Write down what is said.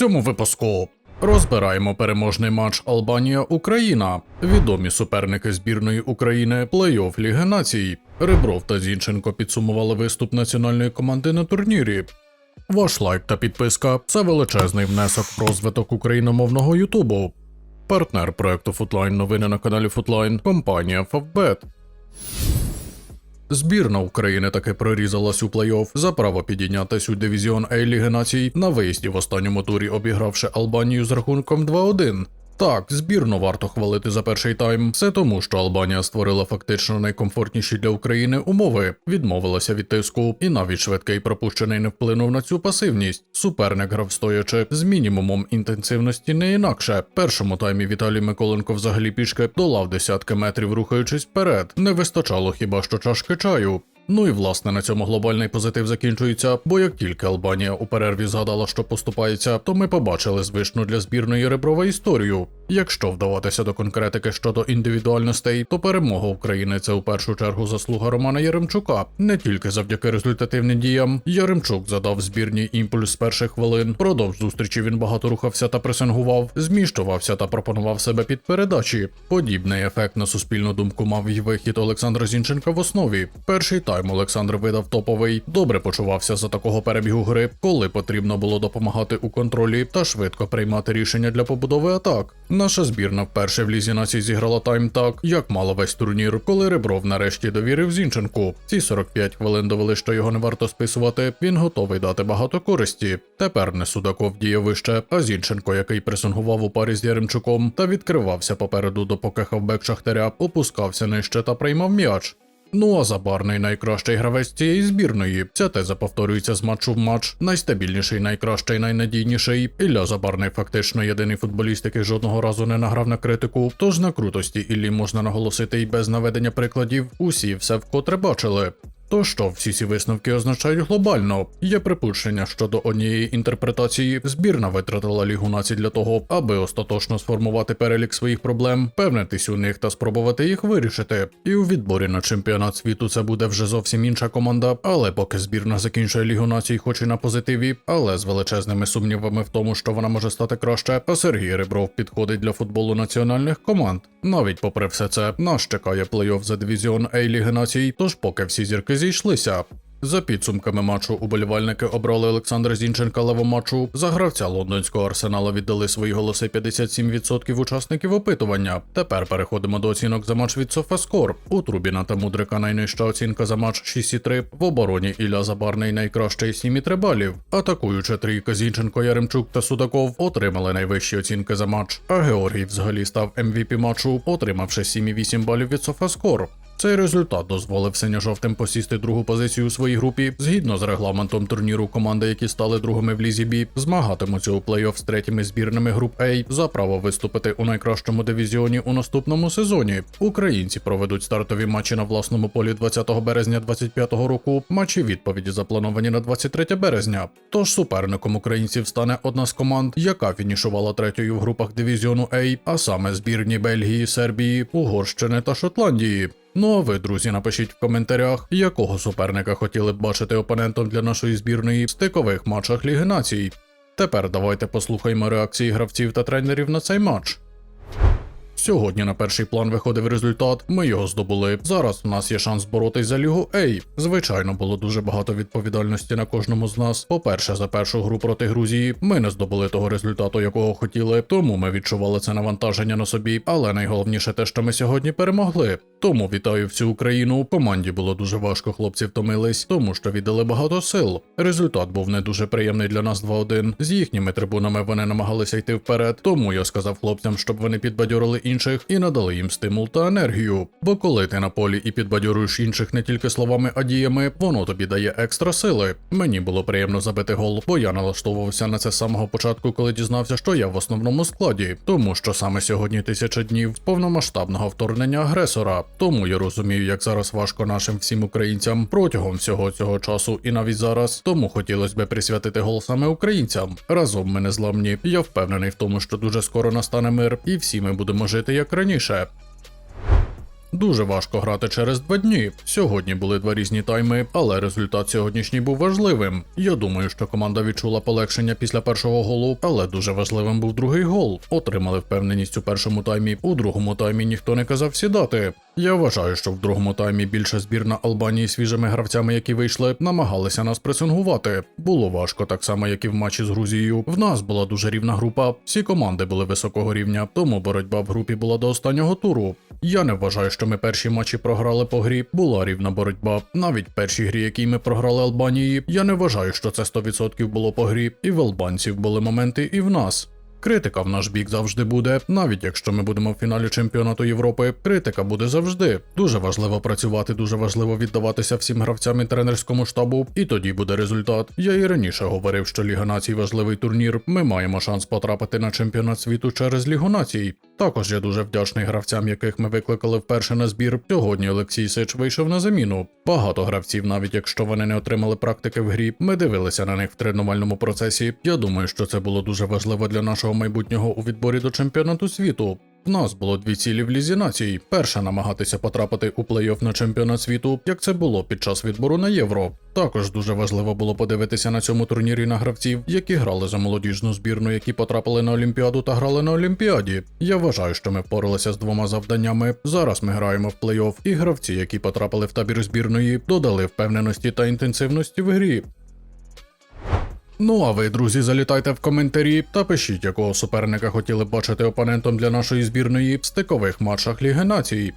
цьому випуску. Розбираємо переможний матч Албанія-Україна, відомі суперники збірної України, плей-офф Ліги Націй. Ребров та Зінченко підсумували виступ національної команди на турнірі. Ваш лайк та підписка це величезний внесок в розвиток україномовного Ютубу. Партнер проекту Футлайн новини на каналі Футлайн компанія Фавбет. Збірна України таки прорізалась у плей-офф за право підійнятись у дивізіон Ліги Націй на виїзді в останньому турі, обігравши Албанію з рахунком 2-1. Так, збірну варто хвалити за перший тайм. Все тому, що Албанія створила фактично найкомфортніші для України умови, відмовилася від тиску, і навіть швидкий пропущений не вплинув на цю пасивність. Суперник грав стоячи з мінімумом інтенсивності не інакше. Першому таймі Віталій Миколенко взагалі пішки долав десятки метрів, рухаючись вперед. Не вистачало хіба що чашки чаю. Ну і власне на цьому глобальний позитив закінчується, бо як тільки Албанія у перерві згадала, що поступається, то ми побачили звичну для збірної реброва історію. Якщо вдаватися до конкретики щодо індивідуальностей, то перемога України це у першу чергу заслуга Романа Яремчука. Не тільки завдяки результативним діям. Яремчук задав збірній імпульс з перших хвилин. Продовж зустрічі він багато рухався та пресингував, зміщувався та пропонував себе під передачі. Подібний ефект на суспільну думку мав і вихід Олександра Зінченка в основі. Перший тайм Олександр видав топовий, добре почувався за такого перебігу гри, коли потрібно було допомагати у контролі та швидко приймати рішення для побудови атак. Наша збірна вперше в лізі націй зіграла тайм так, як мала весь турнір, коли Ребров нарешті довірив Зінченку. Ці 45 хвилин довели, що його не варто списувати. Він готовий дати багато користі. Тепер не Судаков діє вище, а Зінченко, який пресингував у парі з Яремчуком та відкривався попереду, допоки хавбек Шахтаря опускався нижче та приймав м'яч. Ну а Забарний найкращий гравець цієї збірної. Ця теза повторюється з матчу в матч. Найстабільніший, найкращий, найнадійніший. Ілля Забарний фактично єдиний футболіст, який жодного разу не награв на критику. Тож на крутості Іллі можна наголосити і без наведення прикладів. Усі все вкотре бачили. То що всі ці висновки означають глобально? Є припущення щодо однієї інтерпретації. Збірна витратила лігу націй для того, аби остаточно сформувати перелік своїх проблем, певнитись у них та спробувати їх вирішити. І у відборі на чемпіонат світу це буде вже зовсім інша команда. Але поки збірна закінчує лігу націй, хоч і на позитиві, але з величезними сумнівами в тому, що вона може стати краще. А Сергій Ребров підходить для футболу національних команд. Навіть попри все це, нас чекає плей-офф за дивізіон А Ліги націй. Тож поки всі зірки зійшлися. За підсумками матчу уболівальники обрали Олександра Зінченка левоматчу. За гравця лондонського арсенала віддали свої голоси 57% учасників опитування. Тепер переходимо до оцінок за матч від Софаскор. У Трубіна та Мудрика найнижча оцінка за матч 6,3. В обороні Ілля Забарний найкращий 7,3 балів. Атакуюча трійка Зінченко, Яремчук та Судаков отримали найвищі оцінки за матч. А Георгій взагалі став MVP матчу, отримавши 7,8 балів від Софаскор. Цей результат дозволив синьо-жовтим посісти другу позицію у своїй групі. Згідно з регламентом турніру, команди, які стали другими в лізі Бі, змагатимуться у плей-офф з третіми збірними груп А за право виступити у найкращому дивізіоні у наступному сезоні. Українці проведуть стартові матчі на власному полі 20 березня 2025 року. Матчі відповіді заплановані на 23 березня. Тож суперником українців стане одна з команд, яка фінішувала третьою в групах дивізіону А, а саме збірні Бельгії, Сербії, Угорщини та Шотландії. Ну а ви, друзі, напишіть в коментарях, якого суперника хотіли б бачити опонентом для нашої збірної в стикових матчах Ліги Націй. Тепер давайте послухаємо реакції гравців та тренерів на цей матч. Сьогодні на перший план виходив результат. Ми його здобули. Зараз у нас є шанс боротись за лігу А. Звичайно, було дуже багато відповідальності на кожному з нас. По-перше, за першу гру проти Грузії ми не здобули того результату, якого хотіли, тому ми відчували це навантаження на собі. Але найголовніше те, що ми сьогодні перемогли. Тому вітаю всю Україну. Команді було дуже важко, хлопці втомились, тому що віддали багато сил. Результат був не дуже приємний для нас 2-1. З їхніми трибунами вони намагалися йти вперед. Тому я сказав хлопцям, щоб вони підбадьорили інших і надали їм стимул та енергію. Бо коли ти на полі і підбадьорюєш інших не тільки словами, а діями, воно тобі дає екстра сили. Мені було приємно забити гол, бо я налаштовувався на це з самого початку, коли дізнався, що я в основному складі, тому що саме сьогодні тисяча днів повномасштабного вторгнення агресора. Тому я розумію, як зараз важко нашим всім українцям протягом всього цього часу і навіть зараз. Тому хотілося б присвятити гол саме українцям. Разом ми не зламні. Я впевнений в тому, що дуже скоро настане мир, і всі ми будемо жити як раніше. Дуже важко грати через два дні. Сьогодні були два різні тайми, але результат сьогоднішній був важливим. Я думаю, що команда відчула полегшення після першого голу, але дуже важливим був другий гол. Отримали впевненість у першому таймі. У другому таймі ніхто не казав сідати. Я вважаю, що в другому таймі більша збірна Албанії свіжими гравцями, які вийшли, намагалися нас пресингувати. Було важко так само, як і в матчі з Грузією. В нас була дуже рівна група. Всі команди були високого рівня, тому боротьба в групі була до останнього туру. Я не вважаю, що ми перші матчі програли по грі. Була рівна боротьба. Навіть перші грі, які ми програли Албанії, я не вважаю, що це 100% було по грі. І в албанців були моменти, і в нас. Критика в наш бік завжди буде, навіть якщо ми будемо в фіналі чемпіонату Європи. Критика буде завжди. Дуже важливо працювати, дуже важливо віддаватися всім гравцям і тренерському штабу, і тоді буде результат. Я і раніше говорив, що Ліга націй важливий турнір. Ми маємо шанс потрапити на чемпіонат світу через Лігу націй. Також я дуже вдячний гравцям, яких ми викликали вперше на збір. Сьогодні Олексій Сич вийшов на заміну. Багато гравців, навіть якщо вони не отримали практики в грі, ми дивилися на них в тренувальному процесі. Я думаю, що це було дуже важливо для нашого майбутнього у відборі до чемпіонату світу. В нас було дві цілі в лізі націй. Перша намагатися потрапити у плей-офф на чемпіонат світу, як це було під час відбору на євро. Також дуже важливо було подивитися на цьому турнірі на гравців, які грали за молодіжну збірну, які потрапили на Олімпіаду та грали на Олімпіаді. Я вважаю, що ми впоралися з двома завданнями. Зараз ми граємо в плей-офф, і гравці, які потрапили в табір збірної, додали впевненості та інтенсивності в грі. Ну а ви, друзі, залітайте в коментарі та пишіть, якого суперника хотіли бачити опонентом для нашої збірної в стикових матчах Ліги Націй.